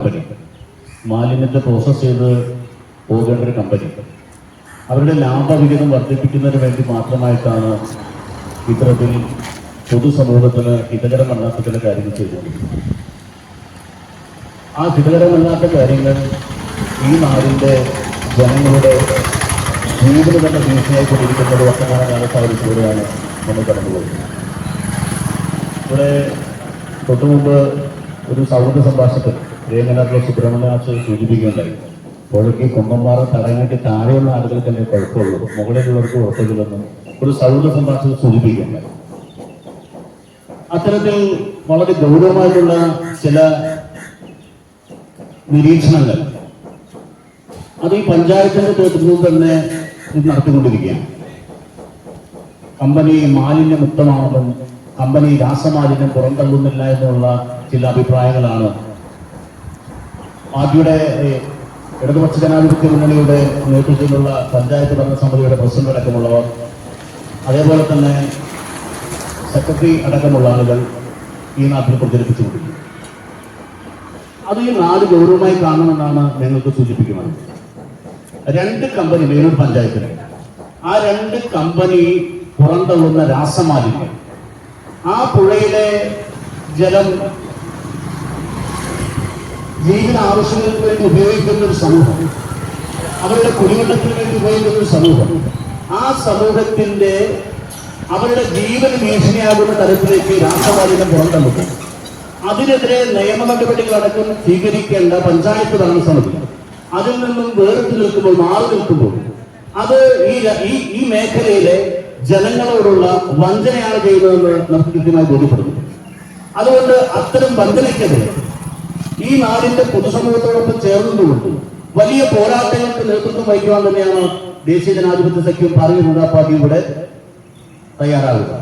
Company മാലിന്യത്തെ process ചെയ്ത് പോകേണ്ട ഒരു കമ്പനി അവരുടെ ലാഭവിഹിതം വർദ്ധിപ്പിക്കുന്നതിന് വേണ്ടി മാത്രമായിട്ടാണ് ഇത്തരത്തിൽ പൊതുസമൂഹത്തിന് ഹിതകരമല്ലാത്ത ചില കാര്യങ്ങൾ ചെയ്തുകൊണ്ടിരിക്കുന്നത്. ആ ഹിതകരമല്ലാത്ത കാര്യങ്ങൾ ഈ നാടിന്റെ ജനങ്ങളുടെ ജീവിതം തന്നെ ഭീഷണിയായിക്കൊണ്ടിരിക്കുന്ന ഒരു വർത്തമാന കാലത്തായിരിക്കുകയാണ് നമ്മൾ കടന്നുപോകുന്നത് ഇവിടെ തൊട്ടുമുമ്പ് ഒരു സൗഹൃദ സംഭാഷണത്തിൽ രേഖനാട്ടിലെ സുബ്രഹ്മണ്യാസ് സൂചിപ്പിക്കുകയുണ്ടായി. പുഴയ്ക്ക് കുമ്പന്മാർ തടങ്ങിട്ട് താഴെയുള്ള ആളുകൾക്കല്ലേ കുഴപ്പമുള്ളൂ. മുകളിലുള്ളവർക്ക് കുഴപ്പമില്ലെന്ന് ഒരു സൗഹൃദ സംഭാഷണം സൂചിപ്പിക്കുകയുണ്ടായി. അത്തരത്തിൽ വളരെ ഗൗരവമായിട്ടുള്ള ചില നിരീക്ഷണങ്ങൾ അത് ഈ പഞ്ചായത്തിന്റെ നേതൃത്വത്തിൽ തന്നെ ഇത് നടത്തിക്കൊണ്ടിരിക്കുകയാണ്. കമ്പനി മാലിന്യമുക്തമാണെന്നും കമ്പനി രാസമാലിന്യം പുറന്തള്ളുന്നില്ല എന്നുള്ള ചില അഭിപ്രായങ്ങളാണ് പാർട്ടിയുടെ ഇടതുപക്ഷ ജനാധിപത്യ മുന്നണിയുടെ നേതൃത്വത്തിലുള്ള പഞ്ചായത്ത് ഭരണസമിതിയുടെ പ്രസിഡന്റ് അടക്കമുള്ളവർ അതേപോലെ തന്നെ സെക്രട്ടറി അടക്കമുള്ള ആളുകൾ ഈ നാട്ടിൽ പ്രചരിപ്പിച്ചുകൊണ്ടിരിക്കുന്നത് അത് ഈ നാട് ഗൗരവമായി കാണണമെന്നാണ് ഞങ്ങൾക്ക് സൂചിപ്പിക്കുന്നത്. രണ്ട് കമ്പനി വേണൂർ പഞ്ചായത്തിന് ആ രണ്ട് കമ്പനി പുറന്തള്ളുന്ന രാസമാലിന്യം ആ പുഴയിലെ ജലം ജീവിത ആവശ്യങ്ങൾക്ക് വേണ്ടി ഉപയോഗിക്കുന്ന ഒരു സമൂഹം. അവരുടെ കുടിവെള്ളത്തിന് വേണ്ടി ഉപയോഗിക്കുന്ന ഒരു സമൂഹം. ആ സമൂഹത്തിന്റെ അവരുടെ ജീവന് ഭീഷണിയാകുന്ന തരത്തിലേക്ക് രാഷ്ട്രവാദികൾ പുറന്തള്ളുന്നു. അതിനെതിരെ നിയമ നടപടികളടക്കം സ്വീകരിക്കേണ്ട പഞ്ചായത്ത് ഭരണസമിതി അതിൽ നിന്നും വേറിട്ട് നിൽക്കുമ്പോൾ മാറി നിൽക്കുമ്പോൾ അത് ഈ ഈ മേഖലയിലെ ജനങ്ങളോടുള്ള വഞ്ചനയാണ് ചെയ്യുന്നതെന്ന് നമുക്ക് കൃത്യമായി ബോധ്യപ്പെടുന്നു. അതുകൊണ്ട് അത്തരം വഞ്ചനയ്ക്കെതിരെ ഈ നാടിന്റെ പൊതുസമൂഹത്തോടൊപ്പം ചേർന്നുകൊണ്ട് വലിയ പോരാട്ടങ്ങൾക്ക് നേതൃത്വം വഹിക്കുവാൻ തന്നെയാണ് ദേശീയ ജനാധിപത്യ സഖ്യം ഭാരതീയ ജനതാ പാർട്ടി ഇവിടെ തയ്യാറാകുക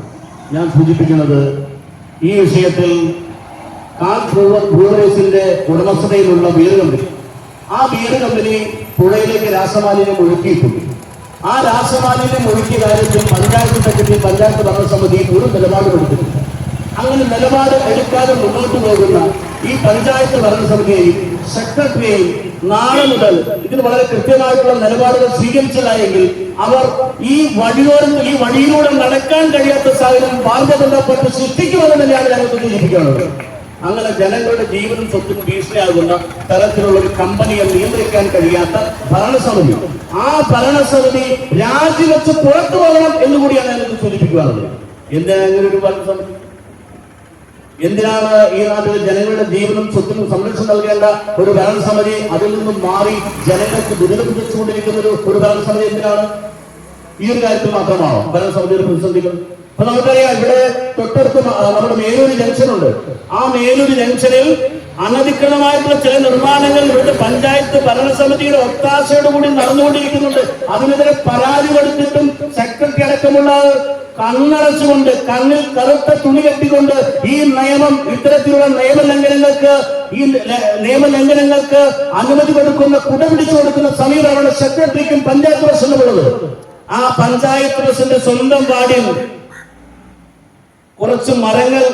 ഞാൻ സൂചിപ്പിക്കുന്നത് ഈ വിഷയത്തിൽ കാർ ബ്രൂവറേസിന്റെ ഉടമസ്ഥതയിലുള്ള ബിയർ കമ്പനി. ആ ബിയർ കമ്പനി പുഴയിലേക്ക് രാസമാലിന്യം ഒഴുക്കിയിട്ടുണ്ട്. ആ രാസമാലിന്യം ഒഴുക്കിയ കാര്യത്തിൽ പഞ്ചായത്ത് സെക്രട്ടറി പഞ്ചായത്ത് ഭരണസമിതി ഒരു നിലപാട് എടുത്തിട്ടില്ല അങ്ങനെ നിലപാട് എടുക്കാതെ മുന്നോട്ട് പോകുന്ന ഈ പഞ്ചായത്ത് ഭരണസമിതിയെയും സെക്രട്ടറിയെയും നാളെ മുതൽ ഇതിന് വളരെ കൃത്യമായിട്ടുള്ള നിലപാടുകൾ സ്വീകരിച്ചതായെങ്കിൽ അവർ ഈ വഴിയോരം ഈ വഴിയിലൂടെ നടക്കാൻ കഴിയാത്ത സാഹചര്യം ബാധ്യതപ്പെട്ട സൃഷ്ടിക്കുമെന്ന് തന്നെയാണ് ഞങ്ങൾക്ക് സൂചിപ്പിക്കാനുള്ളത് അങ്ങനെ ജനങ്ങളുടെ ജീവനും സ്വത്തും ഭീഷണിയാകുന്ന തരത്തിലുള്ള ഒരു കമ്പനിയെ നിയന്ത്രിക്കാൻ കഴിയാത്ത ഭരണസമിതി. ആ ഭരണസമിതി രാജിവെച്ച് പുറത്തു പോകണം എന്നുകൂടിയാണ് ഞങ്ങൾക്ക് സൂചിപ്പിക്കാറുള്ളത്. എന്തിനാ അങ്ങനെ ഒരു ഭരണസമിതി? എന്തിനാണ് ഈ നാട്ടിലെ ജനങ്ങളുടെ ജീവനും സ്വത്തിനും സംരക്ഷണം നൽകേണ്ട ഒരു ഭരണസമിതി അതിൽ നിന്നും മാറി ജനങ്ങൾക്ക് ദുരിതം ഒരു ഒരു ഭരണസമിതി എന്തിനാണ്? ഈ ഒരു കാര്യത്തിൽ മാത്രമാണോ ഭരണസമിതിയുടെ പ്രതിസന്ധികൾ അപ്പൊ നമുക്കറിയാം ഇവിടെ തൊട്ടടുത്ത് നമ്മുടെ മേലൂര് ജംഗ്ഷൻ ഉണ്ട്. ആ മേലൂര് ജംഗ്ഷനിൽ അനധികൃതമായിട്ടുള്ള ചില നിർമ്മാണങ്ങൾ ഇവിടുത്തെ പഞ്ചായത്ത് ഭരണസമിതിയുടെ ഒത്താശയോടുകൂടി നടന്നുകൊണ്ടിരിക്കുന്നുണ്ട്. അതിനെതിരെ പരാതി കൊടുത്തിട്ടും സെക്രട്ടറി അടക്കമുള്ള കണ്ണടച്ചുകൊണ്ട് കണ്ണിൽ കറുത്ത തുണി കെട്ടിക്കൊണ്ട് ഈ നിയമം ഇത്തരത്തിലുള്ള നിയമലംഘനങ്ങൾക്ക് ഈ നിയമലംഘനങ്ങൾക്ക് അനുമതി കൊടുക്കുന്ന കുട പിടിച്ചു കൊടുക്കുന്ന സമീപമാണ് സെക്രട്ടറിക്കും പഞ്ചായത്ത് പ്രസിഡന്റുമുള്ളത് ആ പഞ്ചായത്ത് പ്രസിഡന്റ് സ്വന്തം വാർഡിൽ കുറച്ച് മരങ്ങൾ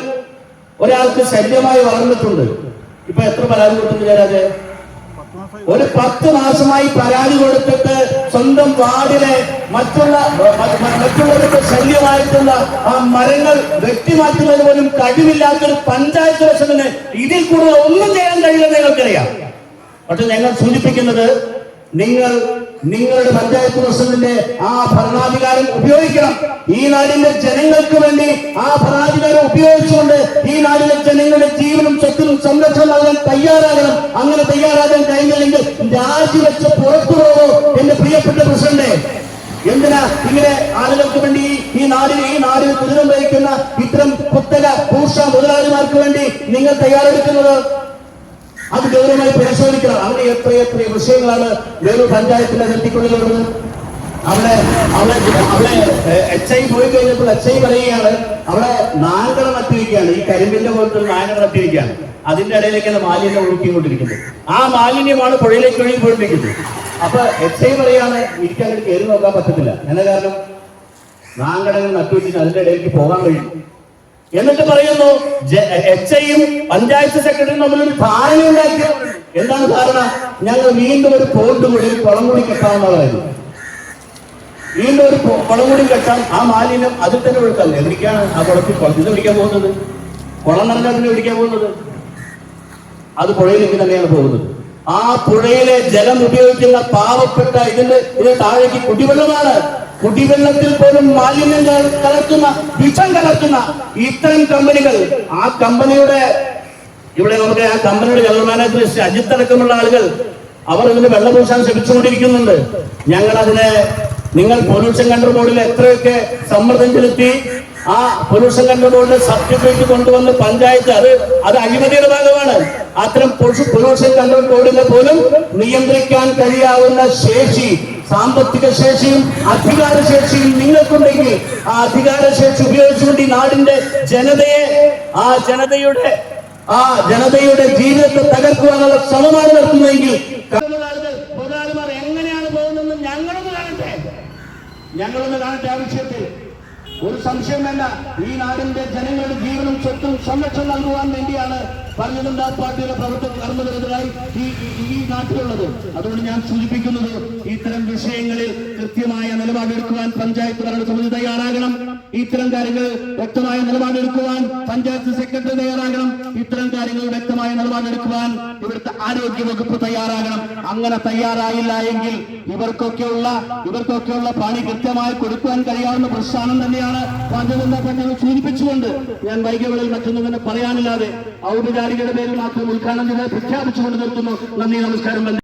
ഒരാൾക്ക് ശല്യമായി വളർന്നിട്ടുണ്ട്. ഇപ്പൊ എത്ര പരാതി കൊടുത്തിട്ടുണ്ട് ജയരാജെ ഒരു പത്ത് മാസമായി പരാതി കൊടുത്തിട്ട് സ്വന്തം വാർഡിലെ മറ്റുള്ള മറ്റുള്ളവർക്ക് ശല്യമായിട്ടുള്ള ആ മരങ്ങൾ വെട്ടിമാറ്റുന്നതിന് പോലും കഴിവില്ലാത്തൊരു പഞ്ചായത്ത് പ്രസിഡന്റ് ഇതിൽ കൂടുതൽ ഒന്നും ചെയ്യാൻ കഴിയില്ല നിങ്ങൾക്കറിയാം. പക്ഷെ ഞങ്ങൾ സൂചിപ്പിക്കുന്നത് നിങ്ങൾ നിങ്ങളുടെ പഞ്ചായത്ത് പ്രസിഡന്റിന്റെ ആ ഭരണാധികാരം ഉപയോഗിക്കണം. ഈ നാടിന്റെ ജനങ്ങൾക്ക് വേണ്ടി ആ ഭരണാധികാരം ഉപയോഗിച്ചുകൊണ്ട് ഈ നാടിലെ ജനങ്ങളുടെ ജീവനും സ്വത്തിനും സംരക്ഷണം നൽകാൻ തയ്യാറാകണം. അങ്ങനെ തയ്യാറാകാൻ കഴിഞ്ഞില്ലെങ്കിൽ രാജിവെച്ച് പുറത്തു പോകോ എന്റെ പ്രിയപ്പെട്ട പ്രസിഡന്റ്? എന്തിനാ ഇങ്ങനെ ആളുകൾക്ക് വേണ്ടി ഈ- നാടിന് ഈ നാടിന് കുതിരം വഹിക്കുന്ന ഇത്തരം കുത്തക പൂഷ മുതലാളിമാർക്ക് വേണ്ടി നിങ്ങൾ തയ്യാറെടുക്കുന്നത്? അത് ഗൗരവമായി പരിശോധിക്കണം. അവിടെ എത്ര എത്ര വിഷയങ്ങളാണ് വേറൊരു പഞ്ചായത്തിന്റെ നെറ്റിക്കുള്ളിലുള്ളത് അവിടെ അവിടെ അവിടെ എച്ച് ഐ പോയി കഴിഞ്ഞപ്പോൾ എച്ച് ഐ പറയുകയാണ് അവിടെ ഈ കരിമ്പിന്റെ പോലത്തെ ഒരു നായകൾ അതിന്റെ അതിന്റെ ഇടയിലേക്കാണ് മാലിന്യം ഒഴുക്കിക്കൊണ്ടിരിക്കുന്നത്. ആ മാലിന്യമാണ് പുഴയിലേക്ക് ഒഴുകി പോയിട്ടിരിക്കുന്നത് അപ്പൊ എച്ച് ഐ പറയാണ് എനിക്ക് അങ്ങോട്ട് കയറി നോക്കാൻ പറ്റത്തില്ല. എന്ന കാരണം? നാങ്കടങ്ങൾ നട്ടുവെച്ചിട്ട് അതിന്റെ ഇടയിലേക്ക് പോകാൻ കഴിയും. എന്നിട്ട് പറയുന്നു എച്ച് ഐയും പഞ്ചായത്ത് സെക്രട്ടറിയും തമ്മിലൊരു ധാരണ ഉണ്ടാക്കിയ എന്താണ് ധാരണ? ഞങ്ങൾ വീണ്ടും ഒരു പോണ്ട് കൂടി കുളം കൂടി കെട്ടാവുന്നതായിരുന്നു വീണ്ടും ഒരു കുളം കൂടി കെട്ടാൻ ആ മാലിന്യം അതിൽ തന്നെ ഒഴുക്കാം എന്തൊക്കെയാണ് ആ കുളത്തിൽ കുളത്തിൽ പിടിക്കാൻ പോകുന്നത്? കുളം നിറഞ്ഞതിന് പിടിക്കാൻ പോകുന്നത്. അത് പുഴയിലേക്ക് തന്നെയാണ് പോകുന്നത്. ആ പുഴയിലെ ജലം ഉപയോഗിക്കുന്ന പാവപ്പെട്ട ഇതിന്റെ ഇതിന് താഴേക്ക് കുടിവെള്ളമാണ്. കുടിവെള്ളത്തിൽ പോലും മാലിന്യം കലർത്തുന്ന വിഷം കലർത്തുന്ന ഇത്തരം കമ്പനികൾ. ആ കമ്പനിയുടെ ഇവിടെ നമുക്ക് ആ കമ്പനിയുടെ ജനറൽ മാനേജർ ശ്രീ അജിത്ത് അടക്കമുള്ള ആളുകൾ അവർ ഇതിന് വെള്ളപൂശാൻ ശ്രമിച്ചുകൊണ്ടിരിക്കുന്നുണ്ട്. ഞങ്ങൾ അതിനെ നിങ്ങൾ പൊല്യൂഷൻ കൺട്രോൾ ബോർഡിൽ എത്രയൊക്കെ സമ്മർദ്ദം ചെലുത്തി ആ പൊല്യൂഷൻ കൺട്രോൾ ബോർഡിന്റെ സർട്ടിഫിക്കറ്റ് കൊണ്ടുവന്ന് പഞ്ചായത്ത് അത് അത് അഴിമതിയുടെ ഭാഗമാണ്. അത്തരം പൊല്യൂഷൻ കൺട്രോൾ ബോർഡിനെ പോലും നിയന്ത്രിക്കാൻ കഴിയാവുന്ന ശേഷി സാമ്പത്തിക ശേഷിയും അധികാര ശേഷിയും നിങ്ങൾക്കുണ്ടെങ്കിൽ ആ അധികാര ശേഷി ഉപയോഗിച്ചുകൊണ്ട് ഈ നാടിന്റെ ജനതയെ ആ ജനതയുടെ ആ ജനതയുടെ ജീവിതത്തെ തകർക്കുവാനുള്ള ശ്രമമാണ് നടത്തുന്നതെങ്കിൽ എങ്ങനെയാണ് പോകുന്നതെന്ന് ഞങ്ങളൊന്ന് കാണട്ടെ. ഞങ്ങളൊന്ന് കാണട്ടെ ആ വിഷയത്തിൽ. ഒരു സംശയം വേണ്ട. ഈ നാടിന്റെ ജനങ്ങളുടെ ജീവനും സ്വത്തും സംരക്ഷണം നൽകുവാൻ വേണ്ടിയാണ് പറഞ്ഞതുണ്ടാ പാർട്ടിയുടെ പ്രവർത്തനം നടന്നതിനെതിരായി ഈ ഈ- നാട്ടിലുള്ളത്. അതുകൊണ്ട് ഞാൻ സൂചിപ്പിക്കുന്നത് ഇത്തരം വിഷയങ്ങളിൽ കൃത്യമായ നിലപാടെടുക്കുവാൻ പഞ്ചായത്ത് ഭരണസമിതി തയ്യാറാകണം. ഇത്തരം കാര്യങ്ങൾ വ്യക്തമായ നിലപാടെടുക്കുവാൻ പഞ്ചായത്ത് സെക്രട്ടറി തയ്യാറാകണം. ഇത്തരം കാര്യങ്ങൾ വ്യക്തമായ നിലപാടെടുക്കുവാൻ ഇവിടുത്തെ ആരോഗ്യ വകുപ്പ് തയ്യാറാകണം. അങ്ങനെ തയ്യാറായില്ല എങ്കിൽ ഇവർക്കൊക്കെയുള്ള ഇവർക്കൊക്കെയുള്ള പണി കൃത്യമായി കൊടുക്കുവാൻ കഴിയാവുന്ന പ്രസ്ഥാനം തന്നെയാണ് പഞ്ചതന്ത്ര പഞ്ചങ്ങൾ സൂചിപ്പിച്ചുകൊണ്ട്. ഞാൻ വൈകികളിൽ മറ്റൊന്നും തന്നെ പറയാനില്ലാതെ ഔപചാരികയുടെ പേരിൽ മാത്രം ഉദ്ഘാടനം ചെയ്ത് പ്രഖ്യാപിച്ചുകൊണ്ട് നിർത്തുന്നു. നന്ദി നമസ്കാരം